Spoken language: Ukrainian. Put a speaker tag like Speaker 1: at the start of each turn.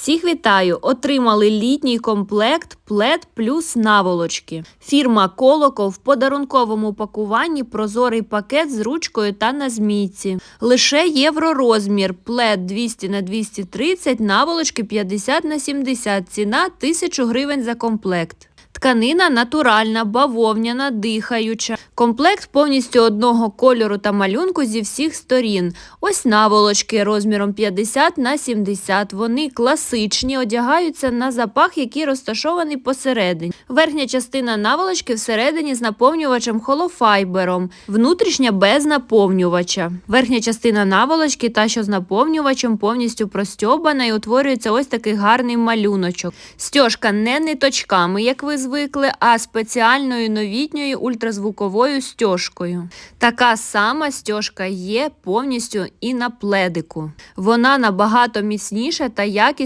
Speaker 1: Всіх вітаю! Отримали літній комплект плед плюс наволочки. Фірма Колоко в подарунковому пакуванні прозорий пакет з ручкою та на змійці. Лише євророзмір плед 200 на 230, наволочки 50 на 70, ціна 1000 гривень за комплект. Тканина натуральна, бавовняна, дихаюча. Комплект повністю одного кольору та малюнку зі всіх сторін. Ось наволочки розміром 50 на 70. Вони класичні, одягаються на запах, який розташований посередині. Верхня частина наволочки всередині з наповнювачем холофайбером, внутрішня без наповнювача. Верхня частина наволочки, та що з наповнювачем, повністю простьобана і утворюється ось такий гарний малюночок. Стьожка не ниточками, як ви звикли, а спеціальною новітньою ультразвуковою стьожкою. Така сама стьожка є повністю і на пледику. Вона набагато міцніша та якісніша